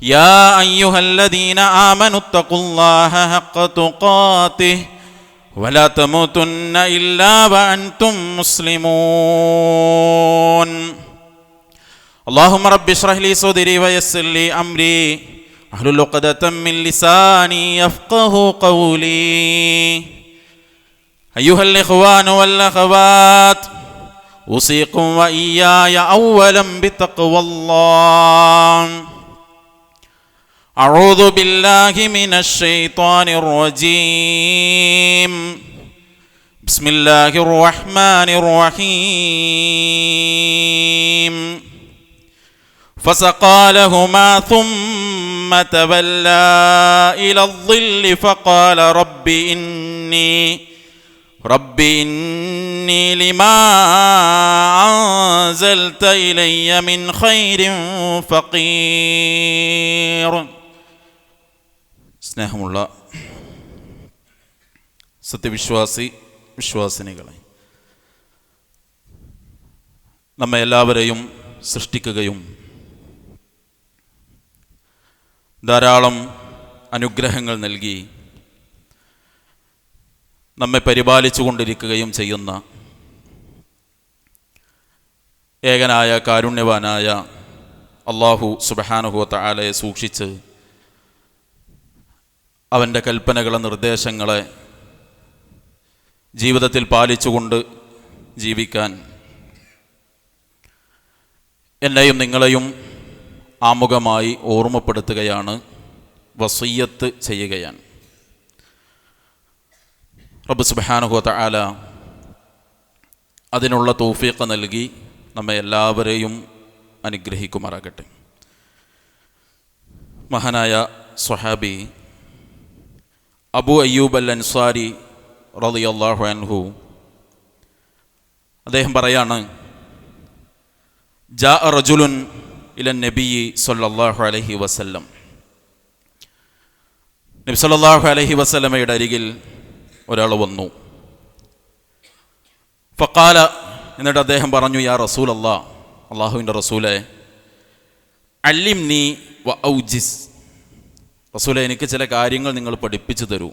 يا أيها الذين آمنوا اتقوا الله حق تقاته ولا تموتن إلا وأنتم مسلمون. اللهم رب اشرح لي صدري ويسر لي أمري. أحلل عقدة من لساني يفقه قولي. أيها الإخوان والأخوات أوصيكم وإياي أولا بتقوى الله. أعوذ بالله من الشيطان الرجيم. بسم الله الرحمن الرحيم. فسقى لهما ثم تولى إلى الظل فقال رب إني رب إني لما أنزلت إلي من خير فقير. സ്നേഹമുള്ള സത്യവിശ്വാസി വിശ്വാസിനികളെ നമ്മെ എല്ലാവരെയും സൃഷ്ടിക്കുകയും ധാരാളം അനുഗ്രഹങ്ങൾ നൽകി നമ്മെ പരിപാലിച്ചു കൊണ്ടിരിക്കുകയും ചെയ്യുന്ന ഏകനായ കാരുണ്യവാനായ അള്ളാഹു സുബഹാനുഹുവത്ത ആലയെ സൂക്ഷിച്ച് അവന്റെ കൽപ്പനകളെ നിർദ്ദേശങ്ങളെ ജീവിതത്തിൽ പാലിച്ചുകൊണ്ട് ജീവിക്കാൻ എന്നെയും നിങ്ങളെയും ആമുഖമായി ഓർമ്മപ്പെടുത്തുകയാണ് വസീയത്ത് ചെയ്യുകയാണ്. റബ്ബ് സുബാനുഹോത്ത ആല അതിനുള്ള തൗഫീഖ് നൽകി നമ്മെ എല്ലാവരെയും അനുഗ്രഹിക്കുമാറാകട്ടെ. മഹാനായ സ്വഹാബി അബു അയ്യൂബ് അൽ അൻസാരി റളിയല്ലാഹു അൻഹു അദ്ദേഹം പറയാണ് ജാ റജുലുൻ ഇലൻ നബി സല്ലാഹു അലഹി വസല്ലം. നബി സല്ലാഹു അലഹി വസല്ലമയുടെ അരികിൽ ഒരാൾ വന്നു. ഫക്കാല എന്നിട്ട് അദ്ദേഹം പറഞ്ഞു യാ റസൂൽ അള്ളാഹ് അള്ളാഹുവിന്റെ റസൂലെ അല്ലിം നീ വ ഔജിസ്. റസൂലെ എനിക്ക് ചില കാര്യങ്ങൾ നിങ്ങൾ പഠിപ്പിച്ചു തരൂ.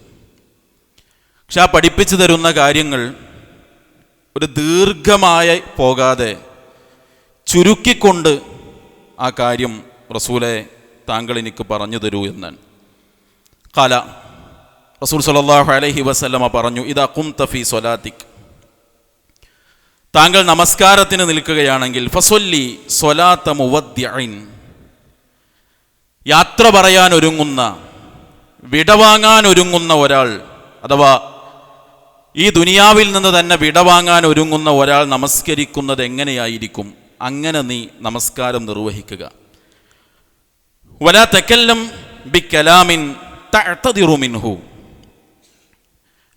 പക്ഷെ ആ പഠിപ്പിച്ചു തരുന്ന കാര്യങ്ങൾ ഒരു ദീർഘമായി പോകാതെ ചുരുക്കിക്കൊണ്ട് ആ കാര്യം റസൂലെ താങ്കൾ എനിക്ക് പറഞ്ഞു തരൂ എന്നാണ്. കല റസൂൽ സലാഹു അലഹി വസ്ലമ പറഞ്ഞു ഇതാ കും തഫി സൊലാത്തിക് താങ്കൾ നമസ്കാരത്തിന് നിൽക്കുകയാണെങ്കിൽ ഫസൊല്ലി സൊലാത്ത മുവദ്യൻ യാത്ര പറയാൻ ഒരുങ്ങുന്ന വിടവാങ്ങാൻ ഒരുങ്ങുന്ന ഒരാൾ അഥവാ ഈ ദുനിയാവിൽ നിന്ന് തന്നെ വിടവാങ്ങാൻ ഒരുങ്ങുന്ന ഒരാൾ നമസ്കരിക്കുന്നത് എങ്ങനെയായിരിക്കും? അങ്ങനെ നീ നമസ്കാരം നിർവഹിക്കുക. വലാ തെക്കല്ലം ബി കലാമിൻ തഴത്തതിറുമിൻഹു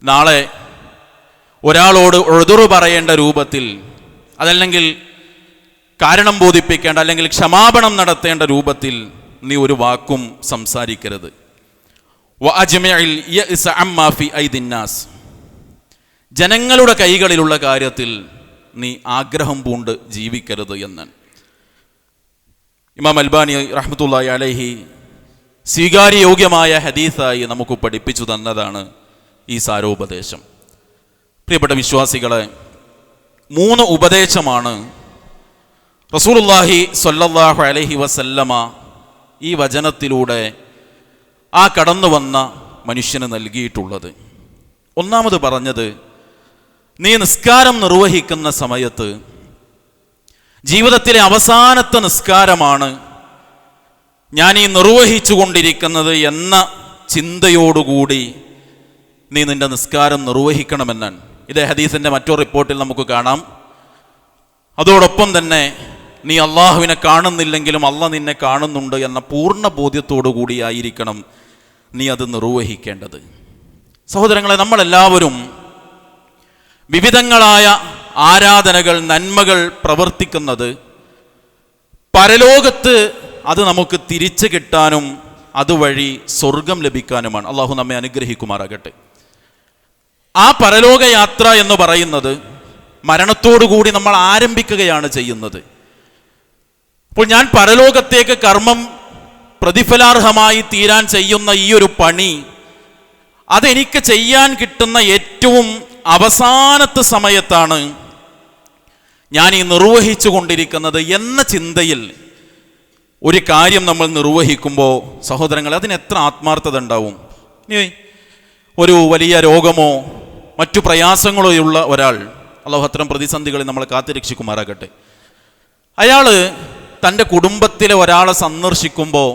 നാളെ ഒരാളോട് ഒഴുതുറു പറയേണ്ട രൂപത്തിൽ അതല്ലെങ്കിൽ കാരണം ബോധിപ്പിക്കേണ്ട അല്ലെങ്കിൽ ക്ഷമാപണം നടത്തേണ്ട രൂപത്തിൽ നീ ഒരു വാക്കും സംസാരിക്കരുത്. ജനങ്ങളുടെ കൈകളിലുള്ള കാര്യത്തിൽ നീ ആഗ്രഹം പൂണ്ട് ജീവിക്കരുത് എന്ന്. ഇമാം അൽബാനി റഹ്മത്തുള്ളാഹി അലൈഹി സ്വീകാര്യയോഗ്യമായ ഹദീസായി നമുക്ക് പഠിപ്പിച്ചു തന്നതാണ് ഈ സാരോപദേശം. പ്രിയപ്പെട്ട വിശ്വാസികളെ മൂന്ന് ഉപദേശമാണ് റസൂലുള്ളാഹി സ്വല്ലല്ലാഹു അലഹി വസല്ലമ ഈ വചനത്തിലൂടെ ആ കടന്നു വന്ന മനുഷ്യന് നൽകിയിട്ടുള്ളത്. ഒന്നാമത് പറഞ്ഞത് നീ നിസ്കാരം നിർവഹിക്കുന്ന സമയത്ത് ജീവിതത്തിലെ അവസാനത്തെ നിസ്കാരമാണ് ഞാൻ ഈ നിർവഹിച്ചു കൊണ്ടിരിക്കുന്നത് എന്ന ചിന്തയോടുകൂടി നീ നിന്റെ നിസ്കാരം നിർവഹിക്കണമെന്നാണ്. ഇതേ ഹദീസിന്റെ മറ്റൊരു റിപ്പോർട്ടിൽ നമുക്ക് കാണാം. അതോടൊപ്പം തന്നെ നീ അള്ളാഹുവിനെ കാണുന്നില്ലെങ്കിലും അള്ള നിന്നെ കാണുന്നുണ്ട് എന്ന പൂർണ ബോധ്യത്തോടു കൂടിയായിരിക്കണം നീ അത് നിർവഹിക്കേണ്ടത്. സഹോദരങ്ങളെ നമ്മളെല്ലാവരും വിവിധങ്ങളായ ആരാധനകൾ നന്മകൾ പ്രവർത്തിക്കുന്നത് പരലോകത്ത് അത് നമുക്ക് തിരിച്ചു കിട്ടാനും അതുവഴി സ്വർഗം ലഭിക്കാനുമാണ്. അള്ളാഹു നമ്മെ അനുഗ്രഹിക്കുമാറാകട്ടെ. ആ പരലോകയാത്ര എന്ന് പറയുന്നത് മരണത്തോടുകൂടി നമ്മൾ ആരംഭിക്കുകയാണ് ചെയ്യുന്നത്. അപ്പോൾ ഞാൻ പരലോകത്തേക്ക് കർമ്മം പ്രതിഫലാർഹമായി തീരാൻ ചെയ്യുന്ന ഈ ഒരു പണി അതെനിക്ക് ചെയ്യാൻ കിട്ടുന്ന ഏറ്റവും അവസാനത്തെ സമയത്താണ് ഞാൻ ഈ നിർവഹിച്ചു കൊണ്ടിരിക്കുന്നത് എന്ന ചിന്തയിൽ ഒരു കാര്യം നമ്മൾ നിർവഹിക്കുമ്പോൾ സഹോദരങ്ങൾ അതിന് എത്ര ആത്മാർത്ഥത ഉണ്ടാവും? ഒരു വലിയ രോഗമോ മറ്റു പ്രയാസങ്ങളോ ഉള്ള ഒരാൾ അള്ളാഹു അത്തരം പ്രതിസന്ധികളെ നമ്മളെ കാത്തിരക്ഷിക്കുമാറാകട്ടെ. അയാൾ തന്റെ കുടുംബത്തിലെ ഒരാളെ സന്ദർശിക്കുമ്പോൾ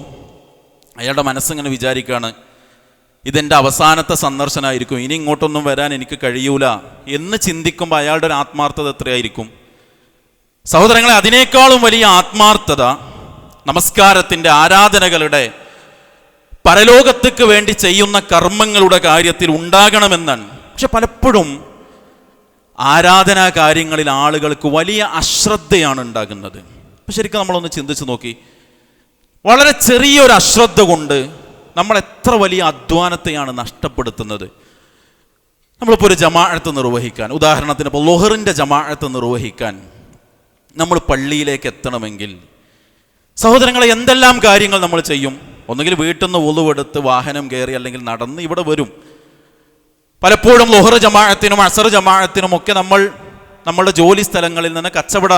അയാളുടെ മനസ്സിങ്ങനെ വിചാരിക്കുകയാണ് ഇതെന്റെ അവസാനത്തെ സന്ദർശനമായിരിക്കും ഇനി ഇങ്ങോട്ടൊന്നും വരാൻ എനിക്ക് കഴിയൂല. എന്ന് ചിന്തിക്കുമ്പോൾ അയാളുടെ ഒരു ആത്മാർത്ഥത എത്രയായിരിക്കും? സഹോദരങ്ങളെ അതിനേക്കാളും വലിയ ആത്മാർത്ഥത നമസ്കാരത്തിന്റെ ആരാധനകളുടെ പരലോകത്തേക്ക് വേണ്ടി ചെയ്യുന്ന കർമ്മങ്ങളുടെ കാര്യത്തിൽ ഉണ്ടാകണമെന്നാണ്. പക്ഷെ പലപ്പോഴും ആരാധനാ കാര്യങ്ങളിൽ ആളുകൾക്ക് വലിയ അശ്രദ്ധയാണ് ഉണ്ടാകുന്നത്. അപ്പം ശരിക്കും നമ്മളൊന്ന് ചിന്തിച്ച് നോക്കി. വളരെ ചെറിയൊരു അശ്രദ്ധ കൊണ്ട് നമ്മൾ എത്ര വലിയ അധ്വാനത്തെയാണ് നഷ്ടപ്പെടുത്തുന്നത്. നമ്മളിപ്പോൾ ഒരു ജമാഅത്ത് നിർവഹിക്കാൻ ഉദാഹരണത്തിന് ഇപ്പോൾ ലൊഹറിന്റെ ജമാഅത്ത് നിർവഹിക്കാൻ നമ്മൾ പള്ളിയിലേക്ക് എത്തണമെങ്കിൽ സഹോദരങ്ങളെ എന്തെല്ലാം കാര്യങ്ങൾ നമ്മൾ ചെയ്യും? ഒന്നുകിൽ വീട്ടിൽ നിന്ന് ഒളിവെടുത്ത് വാഹനം കയറി അല്ലെങ്കിൽ നടന്ന് ഇവിടെ വരും. പലപ്പോഴും ലൊഹർ ജമാഅത്തിനും അസർ ജമാഅത്തിനും ഒക്കെ നമ്മൾ നമ്മളുടെ ജോലി സ്ഥലങ്ങളിൽ നിന്ന് കച്ചവട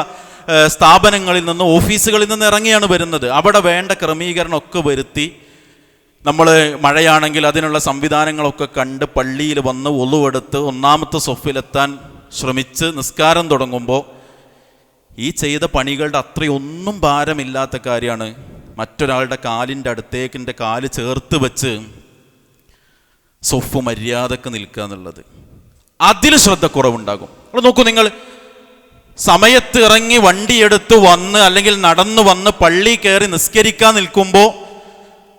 സ്ഥാപനങ്ങളിൽ നിന്ന് ഓഫീസുകളിൽ നിന്ന് ഇറങ്ങിയാണ് വരുന്നത്. അവിടെ വേണ്ട ക്രമീകരണം ഒക്കെ വരുത്തി നമ്മൾ മഴയാണെങ്കിൽ അതിനുള്ള സംവിധാനങ്ങളൊക്കെ കണ്ട് പള്ളിയിൽ വന്ന് ഒളുവെടുത്ത് ഒന്നാമത്തെ സൊഫിലെത്താൻ ശ്രമിച്ച് നിസ്കാരം തുടങ്ങുമ്പോൾ ഈ ചെയ്ത പണികളുടെ അത്രയൊന്നും ഭാരമില്ലാത്ത കാര്യമാണ്. മറ്റൊരാളുടെ കാലിന്റെ അടുത്തേക്കിന്റെ കാൽ ചേർത്ത് വെച്ച് സൊഫ് മര്യാദയ്ക്ക് നിൽക്കുക എന്നുള്ളത്. അതിൽ ശ്രദ്ധക്കുറവുണ്ടാകും. നോക്കൂ നിങ്ങൾ സമയത്ത് ഇറങ്ങി വണ്ടിയെടുത്ത് വന്ന് അല്ലെങ്കിൽ നടന്നു വന്ന് പള്ളി കയറി നിസ്കരിക്കാൻ നിൽക്കുമ്പോൾ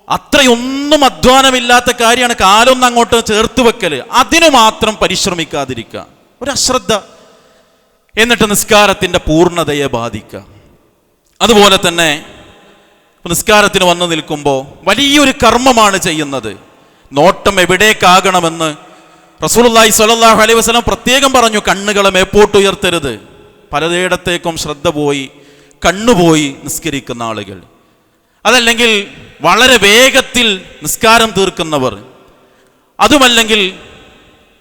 അത്രയൊന്നും അധ്വാനമില്ലാത്ത കാര്യമാണ് കാലൊന്നും അങ്ങോട്ട് ചേർത്ത് വെക്കൽ. അതിനു മാത്രം പരിശ്രമിക്കാതിരിക്കുക ഒരു അശ്രദ്ധ എന്നിട്ട് നിസ്കാരത്തിന്റെ പൂർണതയെ ബാധിക്കുക അതുപോലെ തന്നെ നിസ്കാരത്തിന് വന്നു നിൽക്കുമ്പോൾ വലിയൊരു കർമ്മമാണ് ചെയ്യുന്നത്. നോട്ടം എവിടേക്കാകണമെന്ന് റസൂലുള്ളാഹി സ്വല്ലല്ലാഹു അലൈഹി വസല്ലം പ്രത്യേകം പറഞ്ഞു കണ്ണുകളെ മേപ്പോട്ട് പലയിടത്തേക്കും ശ്രദ്ധ പോയി കണ്ണുപോയി നിസ്കരിക്കുന്ന ആളുകൾ. അതല്ലെങ്കിൽ വളരെ വേഗത്തിൽ നിസ്കാരം തീർക്കുന്നവർ. അതുമല്ലെങ്കിൽ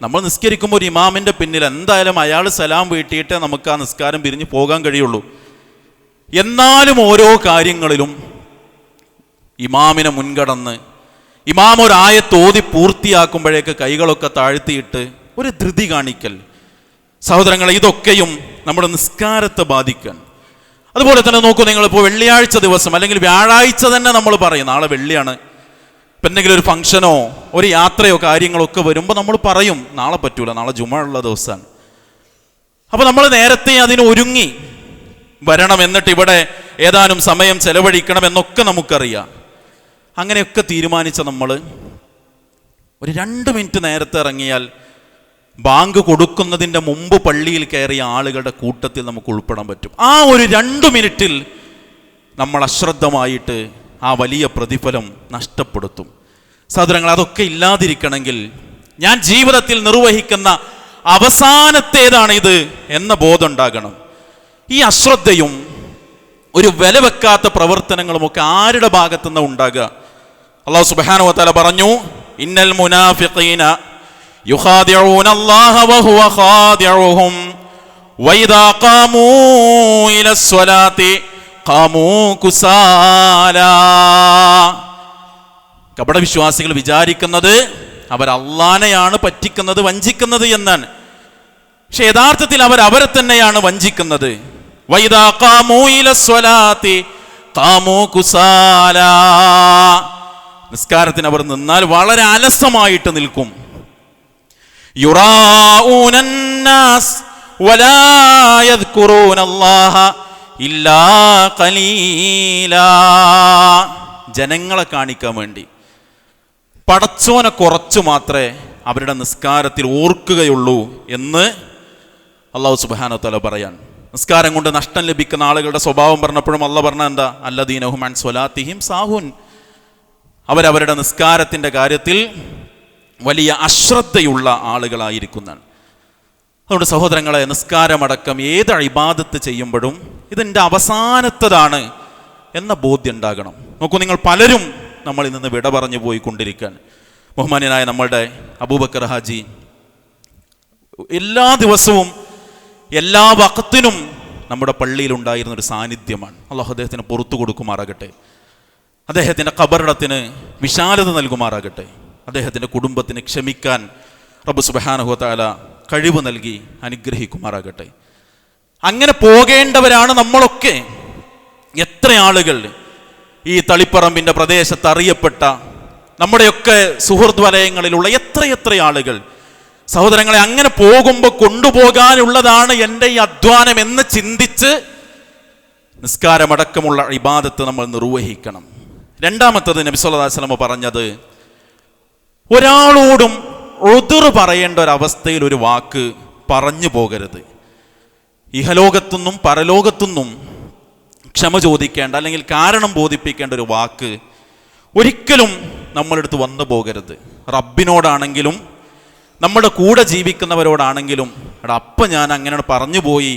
നമ്മൾ നിസ്കരിക്കുമ്പോൾ ഒരു ഇമാമിന്റെ പിന്നിൽ എന്തായാലും അയാൾ സലാം വീട്ടിയിട്ടേ നമുക്ക് ആ നിസ്കാരം പിരിഞ്ഞ് പോകാൻ കഴിയുള്ളൂ. എന്നാലും ഓരോ കാര്യങ്ങളിലും ഇമാമിനെ മുൻകടന്ന് ഇമാം ഓതി പൂർത്തിയാക്കുമ്പോഴേക്ക് കൈകളൊക്കെ താഴ്ത്തിയിട്ട് ഒരു ധൃതി കാണിക്കൽ. സഹോദരങ്ങളെ ഇതൊക്കെയും നമ്മുടെ നിസ്കാരത്തെ ബാധിക്കാൻ. അതുപോലെ തന്നെ നോക്കൂ നിങ്ങളിപ്പോൾ വെള്ളിയാഴ്ച ദിവസം അല്ലെങ്കിൽ വ്യാഴാഴ്ച തന്നെ നമ്മൾ പറയും നാളെ വെള്ളിയാണ്. ഇപ്പം എന്തെങ്കിലും ഒരു ഫംഗ്ഷനോ ഒരു യാത്രയോ കാര്യങ്ങളോ ഒക്കെ വരുമ്പോൾ നമ്മൾ പറയും നാളെ പറ്റൂല നാളെ ജുമ ഉള്ള ദിവസമാണ്. അപ്പോൾ നമ്മൾ നേരത്തെ അതിന് ഒരുങ്ങി വരണം എന്നിട്ട് ഇവിടെ ഏതാനും സമയം ചെലവഴിക്കണം എന്നൊക്കെ നമുക്കറിയാം. അങ്ങനെയൊക്കെ തീരുമാനിച്ച നമ്മൾ ഒരു രണ്ട് മിനിറ്റ് നേരത്തെ ഇറങ്ങിയാൽ ബാങ്ക് കൊടുക്കുന്നതിന്റെ മുമ്പ് പള്ളിയിൽ കയറിയ ആളുകളുടെ കൂട്ടത്തിൽ നമുക്ക് ഉൾപ്പെടാൻ പറ്റും. ആ ഒരു രണ്ട് മിനിറ്റിൽ നമ്മൾ അശ്രദ്ധമായിട്ട് ആ വലിയ പ്രതിഫലം നഷ്ടപ്പെടുത്തും. സഹോദരങ്ങൾ അതൊക്കെ ഇല്ലാതിരിക്കണമെങ്കിൽ ഞാൻ ജീവിതത്തിൽ നിർവഹിക്കുന്ന അവസാനത്തേതാണ് ഇത് എന്ന ബോധം ഉണ്ടാകണം ഈ അശ്രദ്ധയും ഒരു വില വെക്കാത്ത പ്രവർത്തനങ്ങളും ഒക്കെ ആരുടെ ഭാഗത്തുനിന്ന് ഉണ്ടാകുക? അള്ളാഹു സുബാനുവല പറഞ്ഞു ഇന്നൽ മുനാഫിഖീന യുഖാദിഊന خادعهم وإذا ഖാദിഉഹും إلى ഖാമൂ قاموا ഖാമൂ കപട വിശ്വാസികൾ വിചാരിക്കുന്നത് അവർ അള്ളാനെയാണ് പറ്റിക്കുന്നത് വഞ്ചിക്കുന്നത് എന്നാണ്. പക്ഷെ യഥാർത്ഥത്തിൽ അവർ അവരെ തന്നെയാണ് വഞ്ചിക്കുന്നത്. കുസാല. നിസ്കാരത്തിന് അവർ നിന്നാൽ വളരെ അലസമായിട്ട് നിൽക്കും. യുറാഊന الناس ولا يذكرون الله إلا قليلا ജനങ്ങളെ കാണിക്കാൻ വേണ്ടി പടച്ചോനെ കുറച്ചു മാത്രമേ അവരുടെ നിസ്കാരത്തിൽ ഓർക്കുകയുള്ളൂ എന്ന് അള്ളാഹു സുബാന തല പറയാൻ നിസ്കാരം കൊണ്ട് നഷ്ടം ലഭിക്കുന്ന ആളുകളുടെ സ്വഭാവം പറഞ്ഞപ്പോഴും അല്ല പറഞ്ഞ എന്താ അല്ലദീനഹുമാൻ സ്വലാത്തിഹിം സാഹുൻ അവരവരുടെ നിസ്കാരത്തിൻ്റെ കാര്യത്തിൽ വലിയ അശ്രദ്ധയുള്ള ആളുകളായിരിക്കുന്നതാണ്. അതുകൊണ്ട് സഹോദരങ്ങളെ നിസ്കാരമടക്കം ഏത് അഴിബാദത്ത് ചെയ്യുമ്പോഴും ഇതിന്റെ അവസാനത്തതാണ് എന്ന ബോധ്യം ഉണ്ടാകണം നോക്കൂ നിങ്ങൾ പലരും നമ്മളിൽ നിന്ന് വിട പറഞ്ഞു പോയിക്കൊണ്ടിരിക്കാൻ ബഹുമാന്യനായ നമ്മളുടെ അബൂബക്കർ ഹാജി എല്ലാ ദിവസവും എല്ലാ വക്കത്തിനും നമ്മുടെ പള്ളിയിൽ ഉണ്ടായിരുന്ന ഒരു സാന്നിധ്യമാണ്. അള്ളാഹു അദ്ദേഹത്തിന് പുറത്തു കൊടുക്കുമാറാകട്ടെ. അദ്ദേഹത്തിന്റെ കബറിടത്തിന് വിശാലത നൽകുമാറാകട്ടെ. അദ്ദേഹത്തിന്റെ കുടുംബത്തിന് ക്ഷമിക്കാൻ റബ്ബ് സുബഹാനുഹത്താല കഴിവ് നൽകി അനുഗ്രഹിക്കുമാറാകട്ടെ. അങ്ങനെ പോകേണ്ടവരാണ് നമ്മളൊക്കെ. എത്ര ആളുകൾ ഈ തളിപ്പറമ്പിന്റെ പ്രദേശത്ത് അറിയപ്പെട്ട നമ്മുടെയൊക്കെ സുഹൃത്ത് വലയങ്ങളിലുള്ള എത്രയെത്ര ആളുകൾ സഹോദരങ്ങളെ അങ്ങനെ പോകുമ്പോൾ കൊണ്ടുപോകാനുള്ളതാണ് എന്റെ ഈ അധ്വാനം എന്ന് ചിന്തിച്ച് നിസ്കാരമടക്കമുള്ള ഇബാദത്ത് നമ്മൾ നിർവഹിക്കണം. രണ്ടാമത്തത് നബി സല്ലല്ലാഹു അലൈഹി വസല്ലം പറഞ്ഞത് ഒരാളോടും ഒതിർ പറയേണ്ട ഒരവസ്ഥയിൽ ഒരു വാക്ക് പറഞ്ഞു പോകരുത്. ഇഹലോകത്തുനിന്നും പരലോകത്തുനിന്നും ക്ഷമ ചോദിക്കേണ്ട അല്ലെങ്കിൽ കാരണം ബോധിപ്പിക്കേണ്ട ഒരു വാക്ക് ഒരിക്കലും നമ്മളെടുത്ത് വന്നു പോകരുത്. റബ്ബിനോടാണെങ്കിലും നമ്മുടെ കൂടെ ജീവിക്കുന്നവരോടാണെങ്കിലും എടാ അപ്പ ഞാൻ അങ്ങനെ പറഞ്ഞു പോയി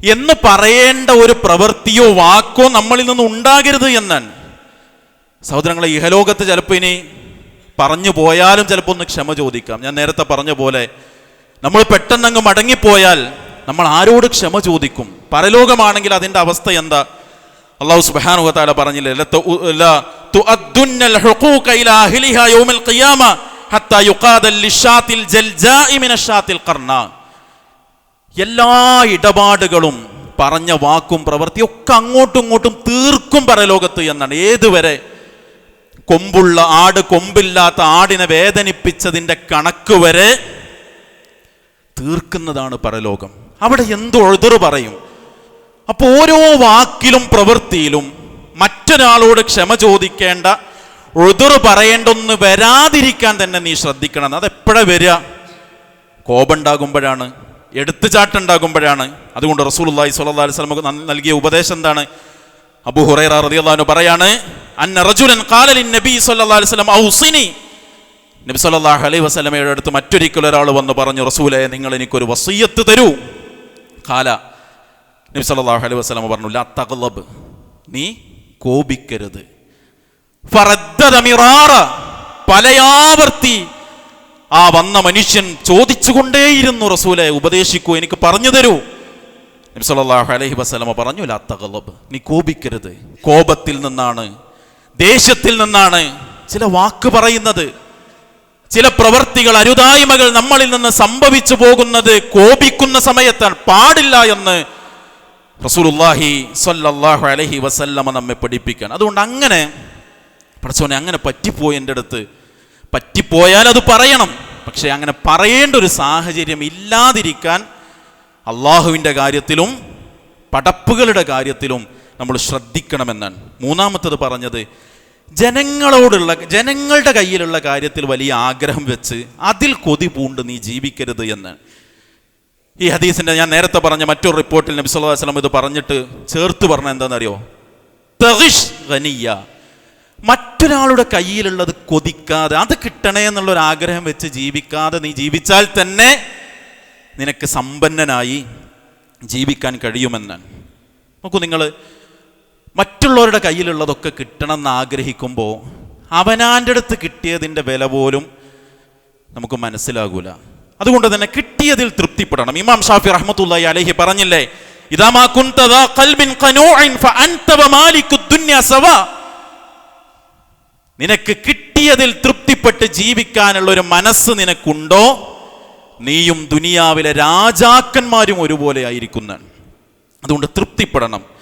എന്ന് പറയേണ്ട ഒരു പ്രവൃത്തിയോ വാക്കോ നമ്മളിൽ നിന്ന് ഉണ്ടാകരുത് എന്നാണ് സഹോദരങ്ങളെ ഇഹലോകത്ത് ചിലപ്പോൾ ഇനി പറഞ്ഞു പോയാലും ചിലപ്പോൾ ഒന്ന് ക്ഷമ ചോദിക്കാം. ഞാൻ നേരത്തെ പറഞ്ഞ പോലെ നമ്മൾ പെട്ടെന്നങ്ങ് മടങ്ങിപ്പോയാൽ നമ്മൾ ആരോട് ക്ഷമ ചോദിക്കും? പരലോകമാണെങ്കിൽ അതിന്റെ അവസ്ഥ എന്താ? അള്ളാഹു സുബ്ഹാനഹു വതആല പറഞ്ഞില്ലേ "ല തു- ല ഹുഖൂഖ ഇലാ അഹ്ലിഹാ യൗമൽ ഖിയാമ ഹത്താ യുഖാദൽ ലിശാത്തിൽ ജൽജാഇ മിനശാത്തിൽ ഖർന എല്ലാ ഇടപാടുകളും പറഞ്ഞ വാക്കും പ്രവൃത്തിയും ഒക്കെ അങ്ങോട്ടും ഇങ്ങോട്ടും തീർക്കും പരലോകത്ത് എന്നാണ്. ഏതുവരെ കൊമ്പുള്ള ആട് കൊമ്പില്ലാത്ത ആടിനെ വേദനിപ്പിച്ചതിന്റെ കണക്ക് വരെ തീർക്കുന്നതാണ് പരലോകം. അവിടെ എന്ത് ഒഴുതറ് പറയും. അപ്പോൾ ഓരോ വാക്കിലും പ്രവൃത്തിയിലും മറ്റൊരാളോട് ക്ഷമ ചോദിക്കേണ്ട ഒഴുതറ് പറയേണ്ടൊന്ന് വരാതിരിക്കാൻ തന്നെ നീ ശ്രദ്ധിക്കണം. അത് എപ്പോഴാ വരിക? കോപമുണ്ടാകുമ്പോഴാണ് എടുത്തുചാട്ടുണ്ടാകുമ്പോഴാണ് അതുകൊണ്ട് റസൂലുള്ളാഹി സ്വല്ലല്ലാഹു അലൈഹി വസല്ലം നമുക്ക് നൽകിയ ഉപദേശം എന്താണ്? അബു ഹുറൈറ അൻഹു പറയാണ് അന്ന റജുലൻ ഖാല ലിൻ നബി സല്ലല്ലാഹു അലൈഹി വസല്ലം ഔസിനി. നബി സല്ലല്ലാഹു അലൈഹി വസല്ലമയുടെ അടുത്ത് മറ്റൊരിക്കൽ ഒരാൾ വന്ന് പറഞ്ഞു റസൂലെ നിങ്ങൾ എനിക്കൊരു വസീയത്ത് തരൂ. ഖാല നബി സല്ലല്ലാഹു അലൈഹി വസല്ലമ പറഞ്ഞു ലാ തഗ്ലബ് നീ കോപിക്കരുത്. ഫറദ്ദദ മിറാറ പലയാവർത്തി. ആ വന്ന മനുഷ്യൻ ചോദിച്ചുകൊണ്ടേയിരുന്നു റസൂലെ ഉപദേശിക്കൂ എനിക്ക് പറഞ്ഞു തരൂ. നബി സല്ലല്ലാഹു അലൈഹി വസ്ലമ പറഞ്ഞു ലാ തഗ്ലബ് നീ കോപിക്കരുത്. കോപത്തിൽ നിന്നാണ് ദേഷ്യത്തിൽ നിന്നാണ് ചില വാക്ക് പറയുന്നത്. ചില പ്രവർത്തികൾ അരുതായ്മകൾ നമ്മളിൽ നിന്ന് സംഭവിച്ചു പോകുന്നത് കോപിക്കുന്ന സമയത്താണ്. പാടില്ല എന്ന് റസൂലുള്ളാഹി സ്വല്ലല്ലാഹു അലഹി വസല്ലമ നമ്മെ പഠിപ്പിക്കാൻ അതുകൊണ്ട് അങ്ങനെ പടച്ചോനെ അങ്ങനെ പറ്റിപ്പോയി എന്റെ അടുത്ത്. പറ്റിപ്പോയാൽ അത് പറയണം. പക്ഷേ അങ്ങനെ പറയേണ്ട ഒരു സാഹചര്യം ഇല്ലാതിരിക്കാൻ അള്ളാഹുവിന്റെ കാര്യത്തിലും പടപ്പുകളുടെ കാര്യത്തിലും നമ്മൾ ശ്രദ്ധിക്കണമെന്നാണ്. മൂന്നാമത്തത് പറഞ്ഞത് ജനങ്ങളോടുള്ള ജനങ്ങളുടെ കയ്യിലുള്ള കാര്യത്തിൽ വലിയ ആഗ്രഹം വെച്ച് അതിൽ കൊതി പൂണ്ട് നീ ജീവിക്കരുത് എന്ന്. ഈ ഹദീസിന്റെ ഞാൻ നേരത്തെ പറഞ്ഞ മറ്റൊരു റിപ്പോർട്ടിൽ നബി അലൈഹി വസല്ലം ഇത് പറഞ്ഞിട്ട് ചേർത്ത് പറഞ്ഞ എന്താണെന്നറിയോ? തഹിഷ് ഖനിയ മറ്റൊരാളുടെ കയ്യിലുള്ളത് കൊതിക്കാതെ അത് കിട്ടണേ എന്നുള്ള ഒരു ആഗ്രഹം വെച്ച് ജീവിക്കാതെ നീ ജീവിച്ചാൽ തന്നെ നിനക്ക് സമ്പന്നനായി ജീവിക്കാൻ കഴിയുമെന്ന്. നോക്കൂ നിങ്ങൾ മറ്റുള്ളവരുടെ കയ്യിലുള്ളതൊക്കെ കിട്ടണം എന്ന് ആഗ്രഹിക്കുമ്പോൾ അവനാന്റെ അടുത്ത് കിട്ടിയതിന്റെ വില പോലും നമുക്ക് മനസ്സിലാകൂല. അതുകൊണ്ട് തന്നെ കിട്ടിയതിൽ തൃപ്തിപ്പെടണം. ഇമാം ഷാഫി റഹ്മത്തുള്ളാഹി അലൈഹി പറഞ്ഞില്ലേ നിനക്ക് കിട്ടിയതിൽ തൃപ്തിപ്പെട്ട് ജീവിക്കാനുള്ള ഒരു മനസ്സ് നിനക്കുണ്ടോ? നീയും ദുനിയാവിലെ രാജാക്കന്മാരും ഒരുപോലെ ആയിരിക്കുന്നതാണ് അതുകൊണ്ട് തൃപ്തിപ്പെടണം.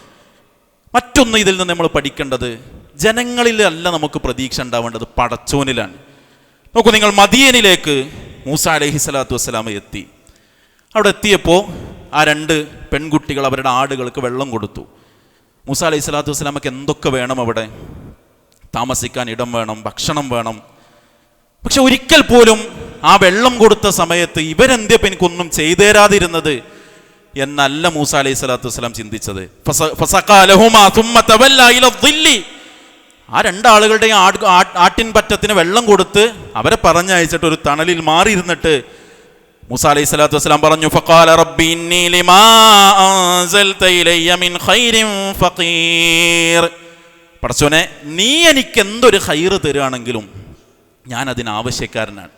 മറ്റൊന്ന് ഇതിൽ നിന്ന് നമ്മൾ പഠിക്കേണ്ടത് ജനങ്ങളിലല്ല നമുക്ക് പ്രതീക്ഷ ഉണ്ടാവേണ്ടത് പടച്ചോനിലാണ്. നോക്കൂ നിങ്ങൾ മദിയനിലേക്ക് മൂസ അലഹി സ്വലാത്തു വസ്സലാമ എത്തി. അവിടെ എത്തിയപ്പോൾ ആ രണ്ട് പെൺകുട്ടികൾ അവരുടെ ആടുകൾക്ക് വെള്ളം കൊടുത്തു. മൂസ അലൈഹി സ്വലാത്തു വസ്സലാമക്ക് എന്തൊക്കെ വേണം അവിടെ? താമസിക്കാൻ ഇടം വേണം ഭക്ഷണം വേണം. പക്ഷെ ഒരിക്കൽ പോലും ആ വെള്ളം കൊടുത്ത സമയത്ത് ഇവരെന്തിയപ്പോൾ എനിക്കൊന്നും ചെയ്തു തരാതിരുന്നത് എന്നല്ല മൂസ അലൈഹി സ്വലാത്തു വസ്സലാം ചിന്തിച്ചത്. ആ രണ്ടാളുകളുടെയും ആട്ടിൻ പറ്റത്തിന് വെള്ളം കൊടുത്ത് അവരെ പറഞ്ഞയച്ചിട്ട് ഒരു തണലിൽ മാറിയിരുന്നിട്ട് മൂസ അലൈഹി സ്വലാത്തു വസ്സലാം പറഞ്ഞു ഫഖാല റബ്ബി ഇന്നി അൻസൽത മിൻ ഖൈരിൻ ഫഖീർ. പടച്ചോനെ നീ എനിക്ക് എന്തൊരു ഹൈറ് തരുകയാണെങ്കിലും ഞാൻ അതിന് ആവശ്യക്കാരനാണ്.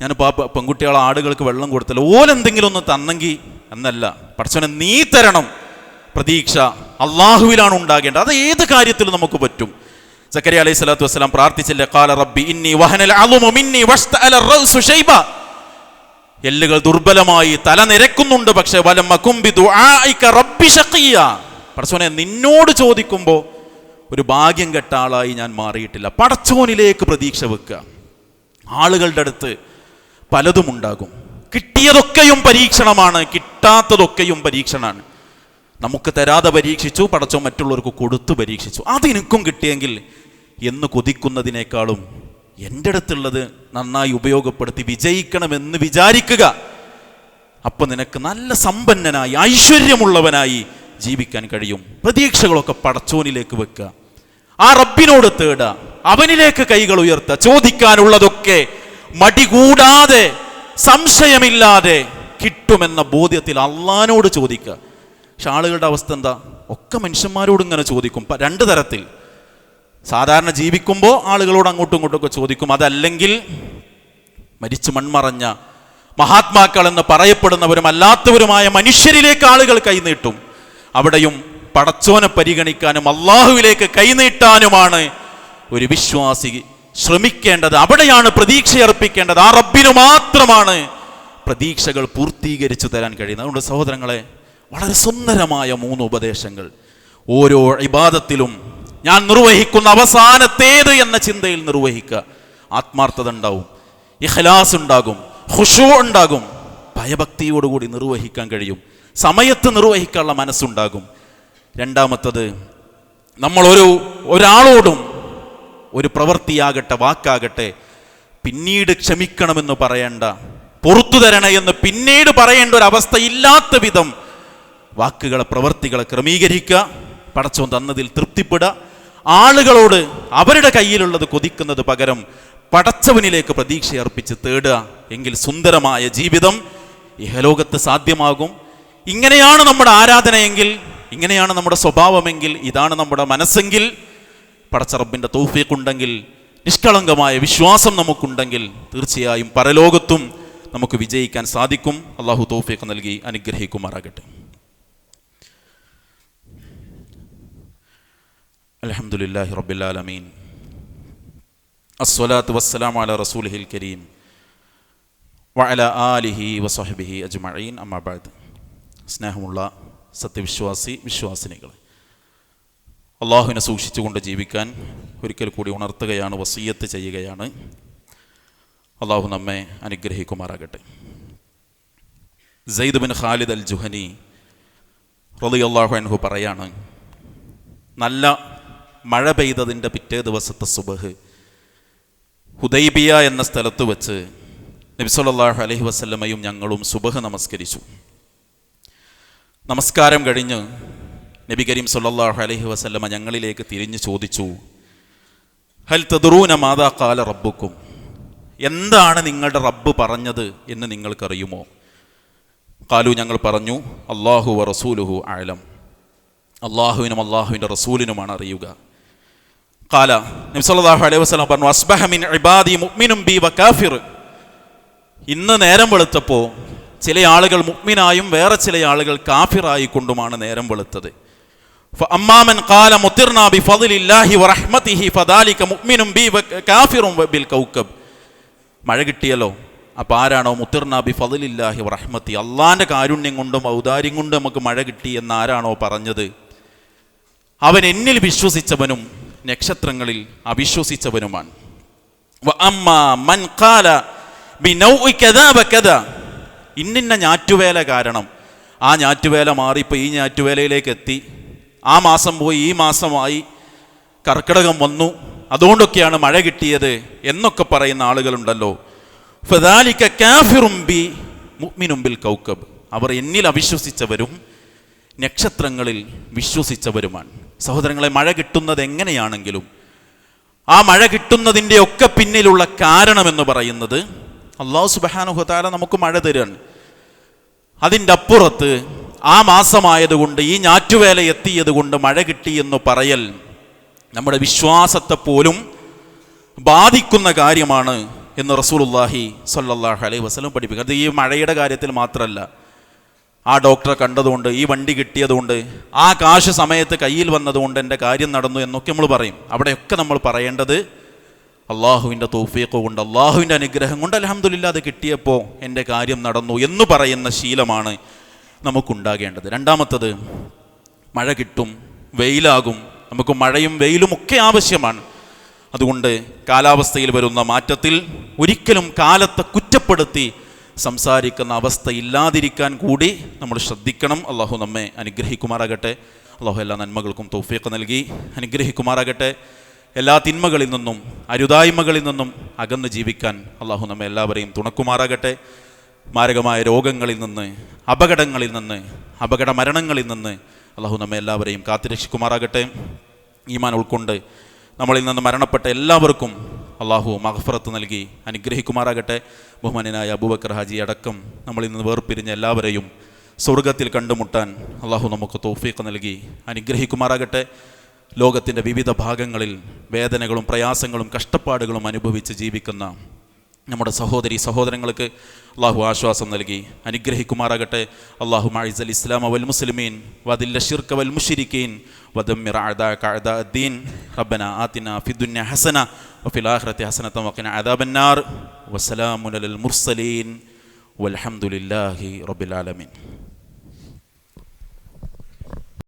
ഞാനിപ്പോൾ ആ പെൺകുട്ടികളെ ആടുകൾക്ക് വെള്ളം കൊടുത്തില്ല. ഓലെന്തെങ്കിലും ഒന്ന് തന്നെങ്കിൽ എന്നല്ല. പഠിച്ചവനെ നീ തരണം. പ്രതീക്ഷ അള്ളാഹുവിലാണ് ഉണ്ടാകേണ്ടത്. അത് ഏത് കാര്യത്തിലും നമുക്ക് പറ്റും. സക്കരി അലൈഹി സ്വലാത്തു വസ്സലാം പ്രാർത്ഥിച്ചില്ലേ? കാല റബ്ബി ഇന്നി വഹനൽ മിന്നി ശൈബ എല്ലുകൾ ദുർബലമായി തല നിരക്കുന്നുണ്ട് പക്ഷേ വലം മകുംബി ദുആഇക റബ്ബി ഷക്കിയ പടച്ചോനെ നിന്നോട് ചോദിക്കുമ്പോൾ ഒരു ഭാഗ്യം കെട്ട ആളായി ഞാൻ മാറിയിട്ടില്ല. പടച്ചോനിലേക്ക് പ്രതീക്ഷ വെക്കുക. ആളുകളുടെ അടുത്ത് പലതും ഉണ്ടാകും കിട്ടിയതൊക്കെയും പരീക്ഷണമാണ് കിട്ടാത്തതൊക്കെയും പരീക്ഷണമാണ്. നമുക്ക് തരാതെ പരീക്ഷിച്ചു പടച്ചോ മറ്റുള്ളവർക്ക് കൊടുത്തു പരീക്ഷിച്ചു. അതിനിക്കും കിട്ടിയെങ്കിൽ എന്ന് കൊതിക്കുന്നതിനേക്കാളും എന്റെ അടുത്തുള്ളത് നന്നായി ഉപയോഗപ്പെടുത്തി വിജയിക്കണമെന്ന് വിചാരിക്കുക. അപ്പൊ നിനക്ക് നല്ല സമ്പന്നനായി ഐശ്വര്യമുള്ളവനായി ജീവിക്കാൻ കഴിയും. പ്രതീക്ഷകളൊക്കെ പടച്ചോനിലേക്ക് വെക്കുക. ആ റബ്ബിനോട് തേടുക. അവനിലേക്ക് കൈകൾ ഉയർത്തുക. ചോദിക്കാനുള്ളതൊക്കെ മടികൂടാതെ സംശയമില്ലാതെ കിട്ടുമെന്ന ബോധ്യത്തിൽ അള്ളഹാനോട് ചോദിക്കുക പക്ഷെ ആളുകളുടെ അവസ്ഥ എന്താ? ഒക്കെ മനുഷ്യന്മാരോട് ഇങ്ങനെ ചോദിക്കും. രണ്ട് തരത്തിൽ. സാധാരണ ജീവിക്കുമ്പോൾ ആളുകളോട് അങ്ങോട്ടും ഇങ്ങോട്ടും ഒക്കെ ചോദിക്കും. അതല്ലെങ്കിൽ മരിച്ചു മൺമറഞ്ഞ മഹാത്മാക്കൾ എന്ന് പറയപ്പെടുന്നവരും അല്ലാത്തവരുമായ മനുഷ്യരിലേക്ക് ആളുകൾ കൈനീട്ടും അവിടെയും പടച്ചോനെ പരിഗണിക്കാനും അള്ളാഹുവിലേക്ക് കൈനീട്ടാനുമാണ് ഒരു വിശ്വാസി ശ്രമിക്കേണ്ടത് അവിടെയാണ് പ്രതീക്ഷ അർപ്പിക്കേണ്ടത് ആ റബ്ബിന് മാത്രമാണ് പ്രതീക്ഷകൾ പൂർത്തീകരിച്ചു തരാൻ കഴിയുന്നത്. അതുകൊണ്ട് സഹോദരങ്ങളെ വളരെ സുന്ദരമായ മൂന്ന് ഉപദേശങ്ങൾ. ഓരോ ഇബാദത്തിലും ഞാൻ നിർവഹിക്കുന്ന അവസാനത്തേത് എന്ന ചിന്തയിൽ നിർവഹിക്കുക. ആത്മാർത്ഥത ഉണ്ടാവും ഇഖ്ലാസ് ഉണ്ടാകും ഹുഷു ഉണ്ടാകും ഭയഭക്തിയോടുകൂടി നിർവഹിക്കാൻ കഴിയും സമയത്ത് നിർവഹിക്കാനുള്ള മനസ്സുണ്ടാകും. രണ്ടാമത്തത് നമ്മളൊരു ഒരു ഒരാളോടും ഒരു പ്രവൃത്തിയാകട്ടെ വാക്കാകട്ടെ പിന്നീട് ക്ഷമിക്കണമെന്ന് പറയേണ്ട പുറത്തു തരണേ എന്ന് പിന്നീട് പറയേണ്ട ഒരു അവസ്ഥ ഇല്ലാത്ത വിധം വാക്കുകളെ പ്രവൃത്തികളെ ക്രമീകരിക്കുക പടച്ചോൻ തന്നതിൽ തൃപ്തിപ്പെടുക. ആളുകളോട് അവരുടെ കയ്യിലുള്ളത് കൊതിക്കുന്നത് പകരം പടച്ചവനിലേക്ക് പ്രതീക്ഷ അർപ്പിച്ച് തേടുക. എങ്കിൽ സുന്ദരമായ ജീവിതം ഇഹലോകത്ത് സാധ്യമാകും. ഇങ്ങനെയാണ് നമ്മുടെ ആരാധനയെങ്കിൽ ഇങ്ങനെയാണ് നമ്മുടെ സ്വഭാവമെങ്കിൽ ഇതാണ് നമ്മുടെ മനസ്സെങ്കിൽ പടച്ചറബിന്റെ തൗഫീഖുണ്ടെങ്കിൽ നിഷ്കളങ്കമായ വിശ്വാസം നമുക്കുണ്ടെങ്കിൽ തീർച്ചയായും പരലോകത്തും നമുക്ക് വിജയിക്കാൻ സാധിക്കും. അള്ളാഹു തൗഫീഖ് നൽകി അനുഗ്രഹിക്കുമാറാകട്ടെ. അലഹമുല്ലാഹി റബ്ബിലാലമീൻ അസ്വലാത്ത് വസ്സലാം അല റസൂലിഹിൽ കരീം. വഅല ആലിഹി വസഹബിഹി അജ്മഈൻ. അമ്മാബാദ് സ്നേഹമുള്ള സത്യവിശ്വാസി വിശ്വാസിനികൾ അള്ളാഹുവിനെ സൂക്ഷിച്ചുകൊണ്ട് ജീവിക്കാൻ ഒരിക്കൽ കൂടി ഉണർത്തുകയാണ് വസീയത്ത് ചെയ്യുകയാണ്. അള്ളാഹു നമ്മെ അനുഗ്രഹിക്കുമാറാകട്ടെ. Zaid bin Khalid al Juhani റളിയല്ലാഹു അൻഹു പറയാണ് നല്ല മഴ പെയ്തതിന്റെ പിറ്റേ ദിവസത്തെ സുബഹ് ഹുദൈബിയ എന്ന സ്ഥലത്ത് വെച്ച് നബിസുലല്ലാഹു അലഹി വസ്ല്ലമയും ഞങ്ങളും സുബഹ് നമസ്കരിച്ചു. നമസ്കാരം കഴിഞ്ഞ് നബി കരീം സല്ലാഹു അലഹി വസ്ലമ ഞങ്ങളിലേക്ക് തിരിഞ്ഞു ചോദിച്ചു ഹൽ തദുറൂന മാതാ കാല റബ്ബുക്കും? എന്താണ് നിങ്ങളുടെ റബ്ബ് പറഞ്ഞത് എന്ന് നിങ്ങൾക്കറിയുമോ? കാലു ഞങ്ങൾ പറഞ്ഞു അള്ളാഹു വ റസൂലുഹു ആലം അള്ളാഹുവിനും അള്ളാഹുവിന്റെ റസൂലിനുമാണ് അറിയുക. കാല നബ്സല്ലാഹു അലൈഹി വസ്ലം പറഞ്ഞു അസ്ബഹമിൻ ഇബാദി മുഅ്മിനും ബി വ കാഫിർ. ഇന്ന് നേരം വെളുത്തപ്പോൾ ചില ആളുകൾ മുഅ്മിനായും വേറെ ചില ആളുകൾ കാഫിറായിക്കൊണ്ടുമാണ് നേരം വെളുത്തത്. അമ്മാമൻ കാല മുത്തിർന ബി ഫദ്ലില്ലാഹി വ റഹ്മതിഹി ഫദാലിക മുഅ്മിനും ബി കാഫിറും ബിൽ കൗക്കബ് മഴ കിട്ടിയല്ലോ. അപ്പോൾ ആരാണോ മുത്തിർന ബി ഫദ്ലില്ലാഹി വ റഹ്മത്തി അള്ളാന്റെ കാരുണ്യം കൊണ്ടും ഔദാര്യം കൊണ്ടും നമുക്ക് മഴ കിട്ടി എന്ന് ആരാണോ പറഞ്ഞത്? അവൻ എന്നിൽ വിശ്വസിച്ചവനും നക്ഷത്രങ്ങളിൽ അവിശ്വസിച്ചവനുമാണ്. ഇന്നിന്ന ഞാറ്റുവേല കാരണം. ആ ഞാറ്റുവേല മാറിപ്പോൾ ഈ ഞാറ്റുവേലയിലേക്ക് എത്തി. ആ മാസം പോയി ഈ മാസമായി കർക്കിടകം വന്നു. അതുകൊണ്ടൊക്കെയാണ് മഴ കിട്ടിയത് എന്നൊക്കെ പറയുന്ന ആളുകളുണ്ടല്ലോ. ഫദാലിക്ക കാഫിറും ബി മുഅ്മിനുംബിൽ കൗക്കബ്. അവർ എന്നിൽ അവിശ്വസിച്ചവരും നക്ഷത്രങ്ങളിൽ വിശ്വസിച്ചവരുമാണ്. സഹോദരങ്ങളെ മഴ കിട്ടുന്നത് എങ്ങനെയാണെങ്കിലും ആ മഴ കിട്ടുന്നതിന്റെ ഒക്കെ പിന്നിലുള്ള കാരണമെന്ന് പറയുന്നത് അള്ളാഹു സുബാനുഹത്താല നമുക്ക് മഴ തരാണ് അതിന്റെ അപ്പുറത്ത് ആ മാസമായതുകൊണ്ട് ഈ ഞാറ്റുവേല എത്തിയത് കൊണ്ട് മഴ കിട്ടി എന്ന് പറയൽ നമ്മുടെ വിശ്വാസത്തെ പോലും ബാധിക്കുന്ന കാര്യമാണ് എന്ന് റസൂലുല്ലാഹി സല്ലാഹ് അലൈഹി വസ്ലം പഠിപ്പിക്കുക അത് ഈ മഴയുടെ കാര്യത്തിൽ മാത്രമല്ല ആ ഡോക്ടറെ കണ്ടതുകൊണ്ട് ഈ വണ്ടി കിട്ടിയതുകൊണ്ട് ആ കാശ് സമയത്ത് കയ്യിൽ വന്നതുകൊണ്ട് എന്റെ കാര്യം നടന്നു എന്നൊക്കെ നമ്മൾ പറയും. അവിടെയൊക്കെ നമ്മൾ പറയേണ്ടത് അള്ളാഹുവിന്റെ തോഫിയൊക്കെ കൊണ്ട് അള്ളാഹുവിന്റെ അനുഗ്രഹം കൊണ്ട് അലഹമുല്ല അത് കിട്ടിയപ്പോൾ എന്റെ കാര്യം നടന്നു എന്ന് പറയുന്ന ശീലമാണ് നമുക്കുണ്ടാകേണ്ടത്. രണ്ടാമത്തത് മഴ കിട്ടും വെയിലാകും. നമുക്ക് മഴയും വെയിലും ഒക്കെ ആവശ്യമാണ്. അതുകൊണ്ട് കാലാവസ്ഥയിൽ വരുന്ന മാറ്റത്തിൽ ഒരിക്കലും കാലത്തെ കുറ്റപ്പെടുത്തി സംസാരിക്കുന്ന അവസ്ഥ ഇല്ലാതിരിക്കാൻ കൂടി നമ്മൾ ശ്രദ്ധിക്കണം. അള്ളാഹു നമ്മെ അനുഗ്രഹിക്കുമാറാകട്ടെ. അള്ളാഹു എല്ലാ നന്മകൾക്കും തൗഫീഖ് നൽകി അനുഗ്രഹിക്കുമാറാകട്ടെ. എല്ലാ തിന്മകളിൽ നിന്നും അരുതായ്മകളിൽ നിന്നും അകന്ന് ജീവിക്കാൻ അള്ളാഹു നമ്മെ എല്ലാവരെയും തുണക്കുമാറാകട്ടെ. മാരകമായ രോഗങ്ങളിൽ നിന്ന് അപകടങ്ങളിൽ നിന്ന് അപകട മരണങ്ങളിൽ നിന്ന് അള്ളാഹു നമ്മെ എല്ലാവരെയും കാത്തുരക്ഷിക്കുമാറാകട്ടെ. ഈമാൻ ഉൾക്കൊണ്ട് നമ്മളിൽ നിന്ന് മരണപ്പെട്ട എല്ലാവർക്കും അള്ളാഹു മഹഫറത്ത് നൽകി അനുഗ്രഹിക്കുമാറാകട്ടെ. ബഹുമാനായ അബൂബക്കർ ഹാജി അടക്കം നമ്മളിൽ നിന്ന് വേർപിരിഞ്ഞ എല്ലാവരെയും സ്വർഗത്തിൽ കണ്ടുമുട്ടാൻ അള്ളാഹു നമുക്ക് തോഫീക്ക് നൽകി അനുഗ്രഹിക്കുമാറാകട്ടെ. ലോകത്തിന്റെ വിവിധ ഭാഗങ്ങളിൽ വേദനകളും പ്രയാസങ്ങളും കഷ്ടപ്പാടുകളും അനുഭവിച്ച് ജീവിക്കുന്ന നമ്മുടെ സഹോദരി സഹോദരങ്ങൾക്ക് അള്ളാഹു ആശ്വാസം നൽകി. അനുഗ്രഹിക്കുമാറാകട്ടെ. അള്ളാഹു അൽ ഇസ്ലാം അവൽ മുസ്ലിമീൻ വദിൽ ഷിർക്ക് അവൽ മുഷിരിക്കീൻ വദമ്മിർ അദാ കഅദീൻ റബ്ബന ആത്തിന ഫിദുന്യ ഹസന വഫിലാഹ്റത്തി ഹസനത്തം വക്കിന അദാബന്നാർ. വസ്സലാമുലൽ മുർസലീൻ. വലഹമുല്ലാഹി റബ്ബിലാലമീൻ